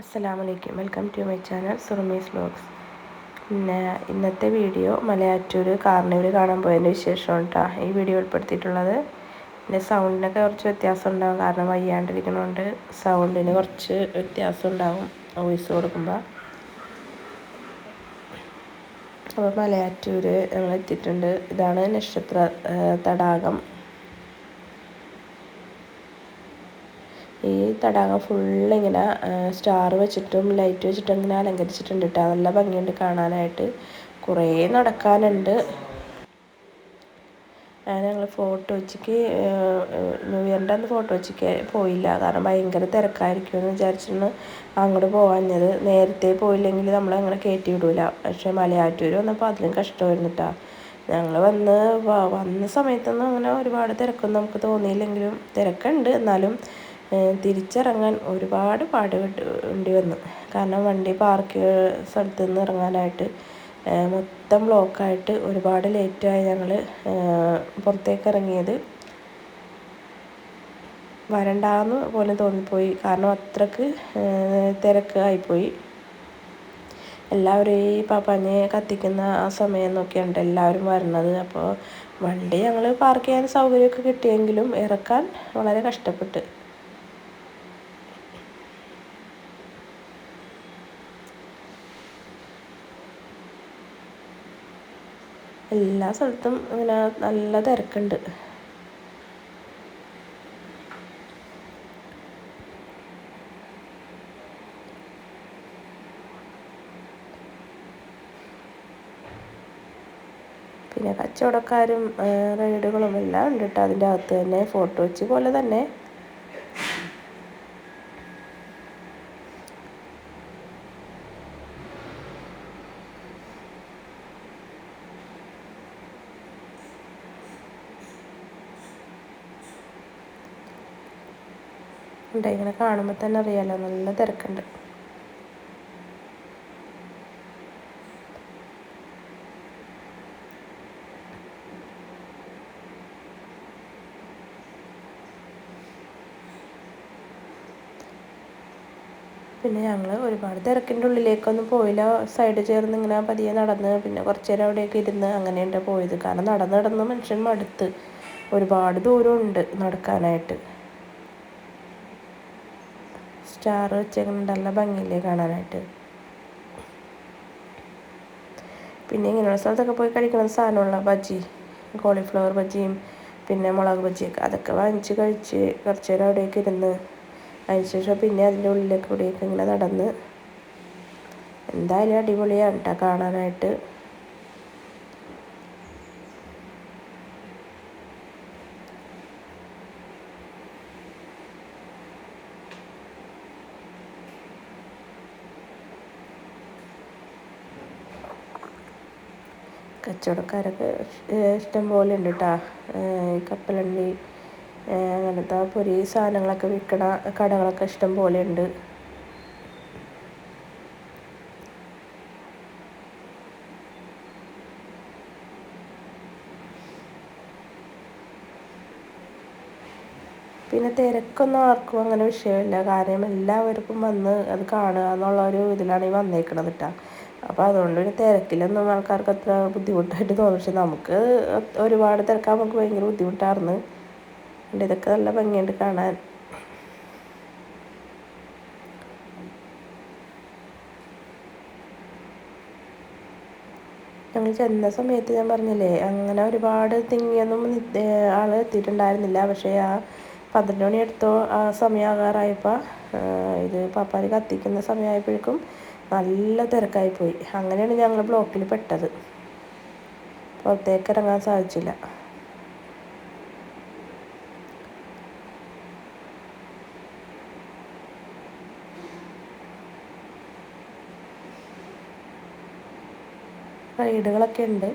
അസ്സലാമലൈക്കും. Welcome to my channel Surami's vlogs പിന്നെ ഇന്നത്തെ വീഡിയോ മലയാറ്റൂർ കാർണിവൽ കാണാൻ പോയതിന്റെ വിശേഷമാണ് കേട്ടോ ഈ വീഡിയോ ഉൾപ്പെടുത്തിയിട്ടുള്ളത് പിന്നെ സൗണ്ടിനൊക്കെ കുറച്ച് വ്യത്യാസം ഉണ്ടാകും കാരണം വയ്യാണ്ടിരിക്കുന്നതുകൊണ്ട് സൗണ്ടിന് കുറച്ച് വ്യത്യാസം ഉണ്ടാകും വോയിസ് കൊടുക്കുമ്പോൾ അപ്പോൾ മലയാറ്റൂർ ഞങ്ങൾ എത്തിയിട്ടുണ്ട് ഇതാണ് നക്ഷത്ര തടാകം. ഈ തടാകം ഫുള്ള് ഇങ്ങനെ സ്റ്റാർ വെച്ചിട്ടും ലൈറ്റ് വെച്ചിട്ടും ഇങ്ങനെ അലങ്കരിച്ചിട്ടുണ്ട് കേട്ടോ നല്ല ഭംഗിയുണ്ട് കാണാനായിട്ട്. കുറേ നടക്കാനുണ്ട്. ഞാൻ ഞങ്ങൾ ഫോട്ടോ വെച്ചിക്ക് ന്യൂ ഇയറിന്റെ അന്ന് ഫോട്ടോ വെച്ചിക്ക് പോയില്ല. കാരണം ഭയങ്കര തിരക്കായിരിക്കും എന്ന് വിചാരിച്ചിരുന്നു അങ്ങോട്ട് പോകാഞ്ഞത് നേരത്തെ പോയില്ലെങ്കിൽ നമ്മൾ അങ്ങനെ കയറ്റി വിടൂല. പക്ഷേ മലയാറ്റൂർ വന്നപ്പോൾ അതിലും കഷ്ടമായിരുന്നു കേട്ടോ ഞങ്ങൾ വന്ന് വന്ന സമയത്തൊന്നും അങ്ങനെ ഒരുപാട് തിരക്കൊന്നും നമുക്ക് തോന്നിയില്ലെങ്കിലും തിരക്കുണ്ട്. എന്നാലും തിരിച്ചിറങ്ങാൻ ഒരുപാട് പാടുപെടേണ്ടി വന്നു. കാരണം വണ്ടി പാർക്ക് സ്ഥലത്ത് നിന്ന് ഇറങ്ങാനായിട്ട് മൊത്തം ബ്ലോക്കായിട്ട് ഒരുപാട് ലേറ്റായി ഞങ്ങൾ പുറത്തേക്ക് ഇറങ്ങിയത്. വരണ്ടാന്ന് പോലും തോന്നിപ്പോയി. കാരണം അത്രയ്ക്ക് തിരക്ക് ആയിപ്പോയി. എല്ലാവരും ഈ പാപ്പാഞ്ഞെ കത്തിക്കുന്ന ആ സമയം നോക്കിയുണ്ട് എല്ലാവരും വരണത്. അപ്പോൾ വണ്ടി ഞങ്ങൾ പാർക്ക് ചെയ്യാൻ സൗകര്യമൊക്കെ കിട്ടിയെങ്കിലും ഇറക്കാൻ വളരെ കഷ്ടപ്പെട്ട്. എല്ലാ സ്ഥലത്തും ഇങ്ങനെ നല്ല തിരക്കുണ്ട്. പിന്നെ കച്ചവടക്കാരും റൈഡുകളും എല്ലാം ഉണ്ട് കേട്ടോ അതിന്റെ അകത്ത് തന്നെ. ഫോട്ടോ വെച്ച് പോലെ തന്നെ. ഉണ്ട്. ഇങ്ങനെ കാണുമ്പോൾ തന്നെ അറിയാലോ നല്ല തിരക്കുണ്ട്. പിന്നെ ഞങ്ങൾ ഒരുപാട് തിരക്കിന്റെ ഉള്ളിലേക്കൊന്നും പോയില്ല. സൈഡ് ചേർന്ന് ഇങ്ങനെ പതിയെ നടന്ന് പിന്നെ കുറച്ച് നേരം അവിടെയൊക്കെ ഇരുന്ന് അങ്ങനെയുണ്ട് പോയത്. കാരണം നടന്ന് നടന്ന് മനുഷ്യൻ മടുത്ത്. ഒരുപാട് ദൂരമുണ്ട് നടക്കാനായിട്ട്. സ്റ്റാർ വെച്ചേക്കുന്നുണ്ട് നല്ല ഭംഗിയില്ലേ കാണാനായിട്ട്. പിന്നെ ഇങ്ങനെയുള്ള സ്ഥലത്തൊക്കെ പോയി കഴിക്കുന്ന സാധനമുള്ള ബജി കോളിഫ്ലവർ ബജിയും പിന്നെ മുളക് ബജിയൊക്കെ അതൊക്കെ വാങ്ങിച്ച് കഴിച്ച് കുറച്ച് നേരം അവിടേക്ക് ഇരുന്ന് അതിനുശേഷം പിന്നെ അതിന്റെ ഉള്ളിലേക്ക് കൂടിയൊക്കെ ഇങ്ങനെ നടന്ന് എന്തായാലും അടിപൊളിയാണ് കേട്ടോ കാണാനായിട്ട്. കച്ചവടക്കാരൊക്കെ ഇഷ്ടം പോലെ ഉണ്ട് കേട്ടോ കപ്പലണ്ടി അങ്ങനത്തെ പൊരി സാധനങ്ങളൊക്കെ വിൽക്കണ കടകളൊക്കെ ഇഷ്ടം പോലെ ഉണ്ട്. പിന്നെ തിരക്കൊന്നും ആർക്കും അങ്ങനെ വിഷയമില്ല. കാരണം എല്ലാവർക്കും വന്ന് അത് കാണുക എന്നുള്ള ഒരു ഇതിലാണ് ഈ വന്നേക്കണത് കേട്ടോ അപ്പോൾ അതുകൊണ്ട് ഒരു തിരക്കിലൊന്നും ആൾക്കാർക്ക് അത്ര ബുദ്ധിമുട്ടായിട്ട് തോന്നും. പക്ഷെ നമുക്ക് ഒരുപാട് തിരക്കാൻ നമുക്ക് ഭയങ്കര ബുദ്ധിമുട്ടായിരുന്നു ഇതൊക്കെ നല്ല ഭംഗിയുണ്ട് കാണാൻ. ഞങ്ങൾ ചെന്ന സമയത്ത് ഞാൻ പറഞ്ഞില്ലേ അങ്ങനെ ഒരുപാട് തിങ്ങിയൊന്നും ആൾ എത്തിയിട്ടുണ്ടായിരുന്നില്ല. പക്ഷേ ആ പന്ത്രണ്ട് മണി എടുത്തോ ആ സമയമാകാറായപ്പോൾ ഇത് പാപ്പാര് കത്തിക്കുന്ന സമയമായപ്പോഴേക്കും നല്ല തിരക്കായി പോയി. അങ്ങനെയാണ് ഞങ്ങൾ ബ്ലോക്കിൽ പെട്ടത്. പുറത്തേക്ക് ഇറങ്ങാൻ സാധിച്ചില്ല. റൈഡുകളൊക്കെ ഉണ്ട്.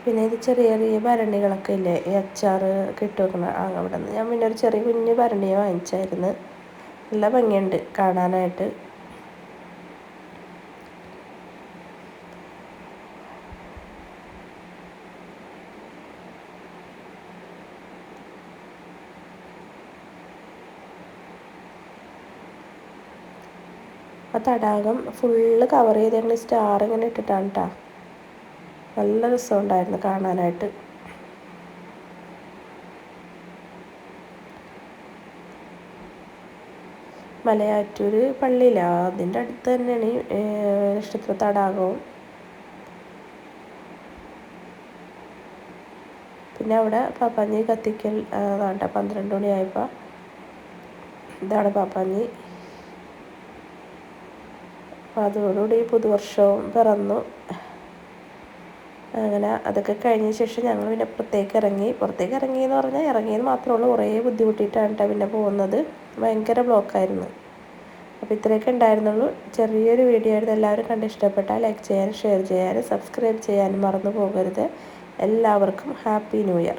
പിന്നെ ഇത് ചെറിയ ചെറിയ ഭരണികളൊക്കെ ഇല്ലേ? ഈ അച്ചാറ് ആ അവിടെ നിന്ന്. ഞാൻ പിന്നെ ഒരു ചെറിയ കുഞ്ഞ് ഭരണിയെ വാങ്ങിച്ചായിരുന്നു. നല്ല ഭംഗിയുണ്ട് കാണാനായിട്ട്. ആ തടാകം ഫുള്ള് കവർ ചെയ്തിട്ടുണ്ട് സ്റ്റാർ ഇങ്ങനെ ഇട്ടിട്ടാണ് കേട്ടോ നല്ല രസമുണ്ടായിരുന്നു കാണാനായിട്ട്. മലയാറ്റൂർ പള്ളിയില്ല അതിന്റെ അടുത്ത് തന്നെയാണ് നക്ഷത്ര തടാകവും. പിന്നെ അവിടെ പാപ്പാഞ്ഞി കത്തിക്കൽ അതാണ്ട പന്ത്രണ്ട് മണിയായപ്പോൾ ഇതാണ് പാപ്പാഞ്ഞി അപ്പോൾ അതോടുകൂടി പുതുവർഷവും പിറന്നു. അങ്ങനെ അതൊക്കെ കഴിഞ്ഞ ശേഷം ഞങ്ങൾ പിന്നെ പുറത്തേക്ക് ഇറങ്ങി. പുറത്തേക്ക് ഇറങ്ങി എന്ന് പറഞ്ഞാൽ ഇറങ്ങിയത് മാത്രമേ ഉള്ളൂ കുറേ ബുദ്ധിമുട്ടിയിട്ടാണ് കേട്ടോ പിന്നെ പോകുന്നത്. ഭയങ്കര ബ്ലോക്കായിരുന്നു അപ്പോൾ ഇത്രയൊക്കെ ഉണ്ടായിരുന്നുള്ളൂ. ചെറിയൊരു വീഡിയോ ആയിരുന്നു. എല്ലാവരും കണ്ട് ഇഷ്ടപ്പെട്ടാൽ ലൈക്ക് ചെയ്യാനും ഷെയർ ചെയ്യാനും സബ്സ്ക്രൈബ് ചെയ്യാനും മറന്നു പോകരുത്. എല്ലാവർക്കും ഹാപ്പി ന്യൂ ഇയർ